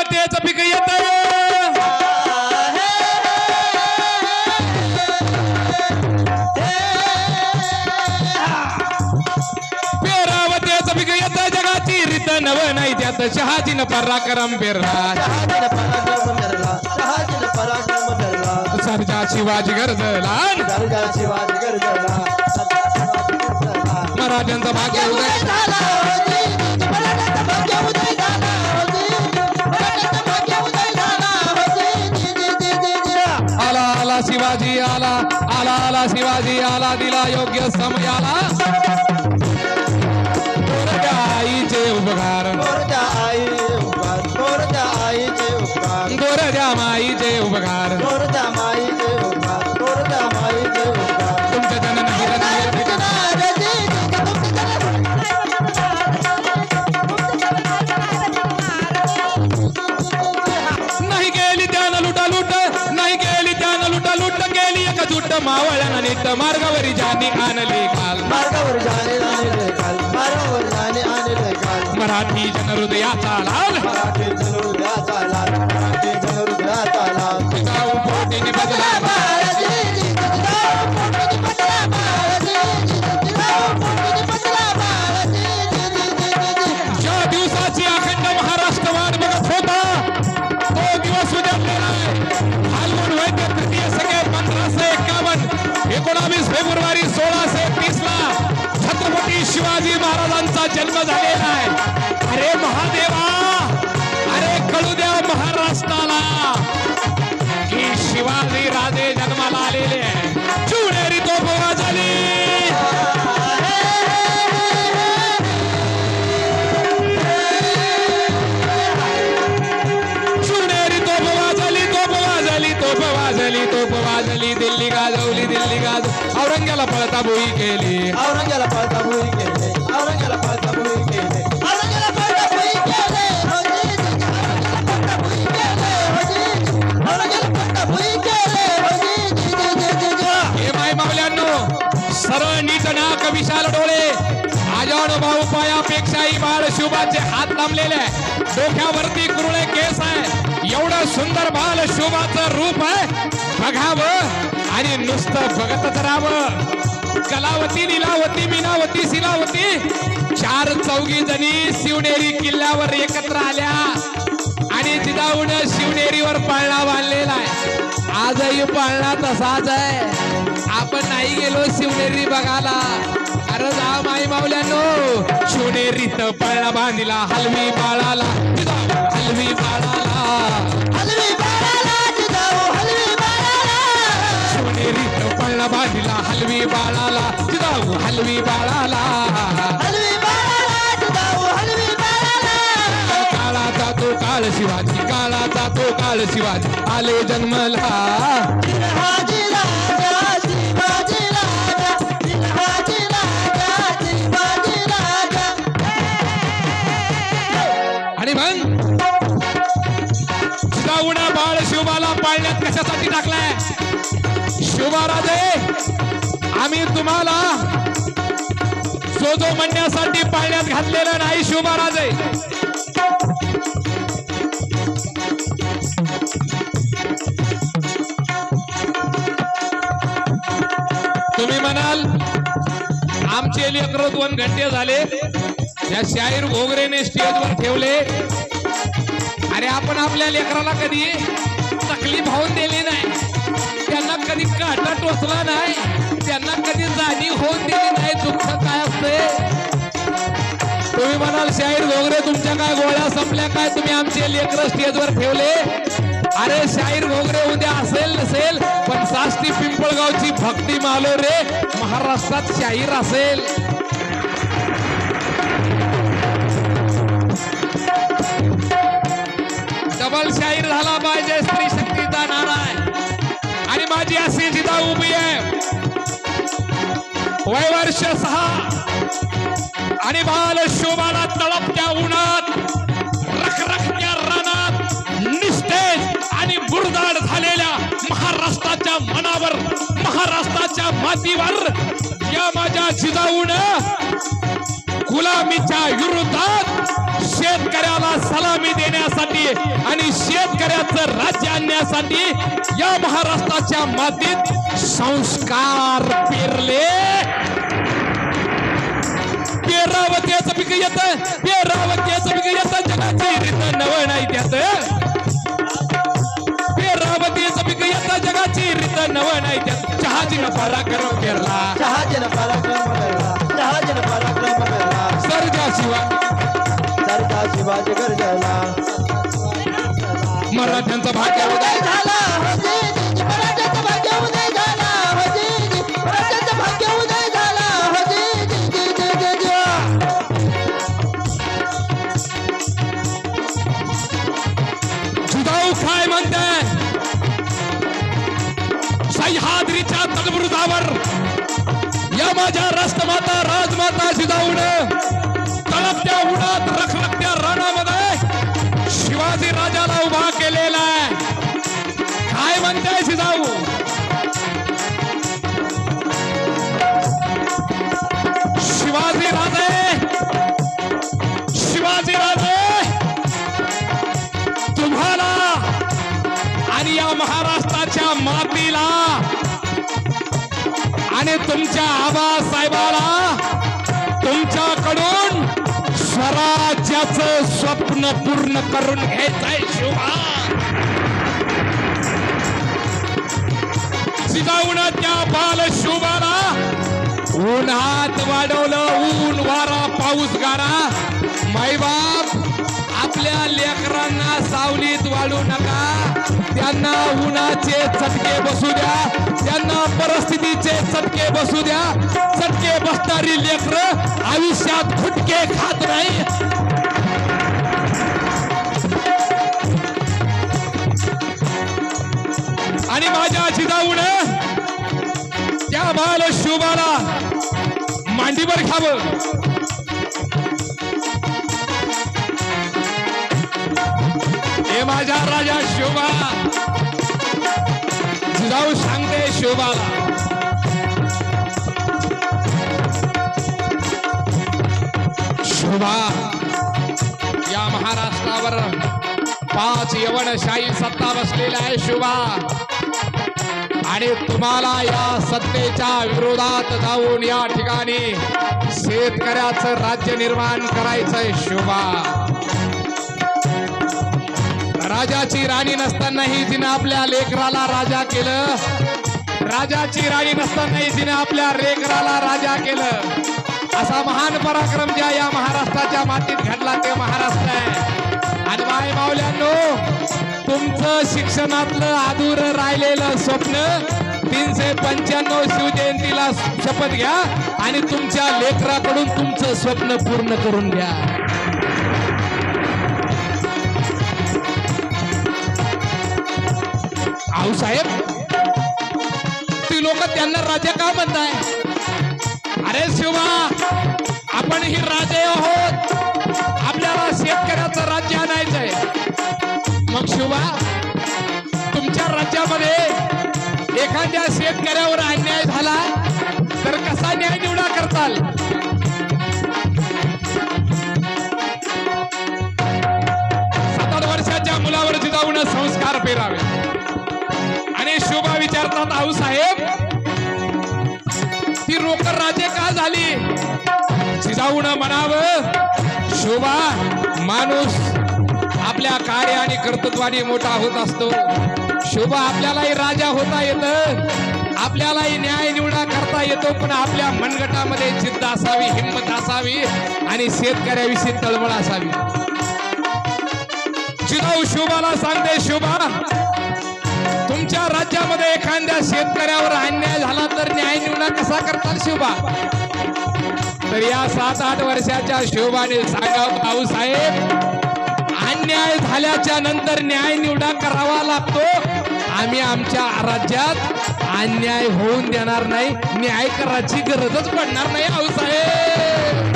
पेरावतेच पीक येत पेरावतेच पीक येत जगाची रीत नव नाही त्यात. पराक्रम पेरला शहाजीनं पराक्रम धरला शहाजीनं पराक्रम धरला सरजा शिवाजी गरजला. शिवाजी गरजला. मराठ्यांचा भाग्य उदय झाला शिवाजी आला आला आला शिवाजी आला दिला योग्य समय आला. आईचे उपकार. थोरच्या आई उपकार थोरच्या आईचे उपकार. गोरच्या माईचे उपकार. थोरच्या जानी आणली काल. मार्गावर जाणे आणले काल. मार्गावर जाणे आणले काल. मराठी जनहृदयाचा लाल. मराठी जनहृदयाचा लाल. जन्म झालेला आहे. अरे महादेवा अरे कळू द्या महाराष्ट्राला. की शिवाजी राजे जन्माला आलेले आहे. तो तो झाली शिवनेरी तोप वाजली तोप वाजली तोप वाजली तोप वाजली दिल्ली गाजवली दिल्ली गाज औरंग्याला पळता भुई केली. औरंग्याला पळता भुई केली. सरळ विशाल डोळे बाळ हात लांबलेले आहे. डोक्यावरती कुरुळे केस आहे. एवढं सुंदर बाल शुभाचं रूप आहे. बघावं आणि नुसतं बघतच राहावं. कलावती लीलावती मीनावती शिलावती चार चौघी जणी शिवनेरी किल्ल्यावर एकत्र आल्या. आणि जिजाऊन शिवनेरीवर पाळणा बांधलेला आहे. आजही पाळणा तसाच आहे. आपण नाही गेलो शिवनेरी बघायला. अरे जा माई मावल्यानो शिवनेरीत पाळणा बांधिला हलवी बाळाला. हलवी बाळाला. हलवी बाळाला जिजाऊ हलवी बाळाला हलवी बाळाला जिजाऊ, हलवी बाळाला. काळाचा तो काळ शिवाजी काळाचा तो काळ शिवाजी आले जन्मला आम्ही तुम्हाला जो जो म्हणण्यासाठी पाळण्यात घातलेला नाही शिवबाराजे तुम्ही म्हणाल आमचे लेकर दोन घंटे झाले. या शाहीर घोगरेने स्टेजवर ठेवले. अरे आपण आपल्या लेकराला कधी तकलीफ होऊन दिली नाही. त्यांना कधी काटा टोचला नाही त्यांना कधी जाणीव होऊन दिली नाही दुःख काय असते? तुम्ही म्हणाल शाहीर घोगरे तुमच्या काय गोळ्या संपल्या काय? तुम्ही आमचे लेकर स्टेजवर ठेवले. अरे शाहीर घोगरे उद्या असेल नसेल पण साष्टी पिंपळगावची भक्ती मालो रे महाराष्ट्रात शाहीर असेल. डबल शाहीर झाला पाहिजे. आणि माझी जिदा उभी आहे. वय वर्ष सहा. आणि बाल शोभाला तळपत्या उन्हात रखरखत्या रानात निस्तेज आणि बुरदाड झालेल्या महाराष्ट्राच्या मनावर महाराष्ट्राच्या मातीवर या माझ्या जिजाऊन गुलामीच्या विरोधात शेतकऱ्याला सलामी देण्यासाठी आणि शेतकऱ्याचं राज्य आणण्यासाठी या महाराष्ट्राच्या मातीत संस्कार पेरले. पेरावतीचं पीक येत पेरावतीचं पीक येत जगाची रीत नव नाही त्यात. पेरावतीचं पीक येत जगाची रीत नव नाही त्यात. चहाची नफारा पेरला शिवाजी गर्जना. मराठ्यांचा भाग्य उदय झाला. मराठ्याचं भाग्य उदय झाला. मराठ्याचं भाग्य उदय झाला. जी, जी, जी, जी, जी, जी. जुदाऊ काय म्हणताय सह्याद्रीच्या तलबुरुजावर या माझ्या राष्ट्रमाता तुमच्या आबासाहेबाला तुमच्याकडून स्वराज्याचं स्वप्न पूर्ण करून घ्यायचंय शिवा जिजाऊन त्या बाल शुभाला उन्हात वाढवलं ऊन वारा पाऊस गारा. माईबाप आपल्या लेकरांना सावलीत वाढू नका. त्यांना उन्हाचे चटके बसू द्या त्यांना परिस्थितीचे चटके बसू द्या चटके बसणारी लेकर आयुष्यात फुटके खात नाही. आणि माझ्या जिजाऊन त्या बाल शुभाला मांडीवर घ्यावं हे माझ्या राजा शोभा. सांगते शोभा या महाराष्ट्रावर पाच यवनशाही सत्ता बसलेल्या आहे शोभा आणि तुम्हाला या सत्तेच्या विरोधात जाऊन या ठिकाणी शेतकऱ्याचं राज्य निर्माण करायचंय शोभा राजाची राणी नसतानाही तिने आपल्या लेकराला राजा केलं राजाची राणी नसतानाही तिने आपल्या लेकराला राजा केलं. असा महान पराक्रम ज्या या महाराष्ट्राच्या मातीत घडला ते महाराष्ट्र आहे. आणि माय मावल्यांनो तुमचं शिक्षणातलं अधूर राहिलेलं स्वप्न तीनशे पंच्याण्णव शिवजयंतीला शपथ घ्या आणि तुमच्या लेकराकडून तुमचं स्वप्न पूर्ण करून घ्या. आऊ साहेब लोक त्यांना राजा का म्हणताय? अरे शिवा आपण ही राजे आहोत. आपल्याला शेतकऱ्याचं राज्य आणायचंय. मग शिवा तुमच्या राज्यामध्ये एखाद्या शेतकऱ्यावर अन्याय झाला तर कसा न्याय निवडा करताल? सात वर्षाच्या मुलावर जिजाऊन संस्कार पेरावे. आणि शोभा विचारतात आऊ साहेब झाली. जिजाऊन म्हणावं शोभा माणूस आपल्या कार्य आणि कर्तृत्वाने मोठा होत असतो. शोभा आपल्यालाही राजा होता येतं आपल्यालाही न्याय निवडा करता येतो पण आपल्या मनगटामध्ये जिद्द असावी हिंमत असावी आणि शेतकऱ्याविषयी तळमळ असावी. जिजाऊ शोभाला सांगते शोभा तुमच्या राज्यामध्ये एखाद्या शेतकऱ्यावर अन्याय झाला तर न्याय निवडा कसा करताल शोभा? तर या सात आठ वर्षाच्या शिवबाने सांगा भाऊसाहेब अन्याय झाल्याच्यानंतर न्याय निवडा करावा लागतो. आम्ही आमच्या राज्यात अन्याय होऊन देणार नाही न्याय करायची गरजच पडणार नाही भाऊसाहेब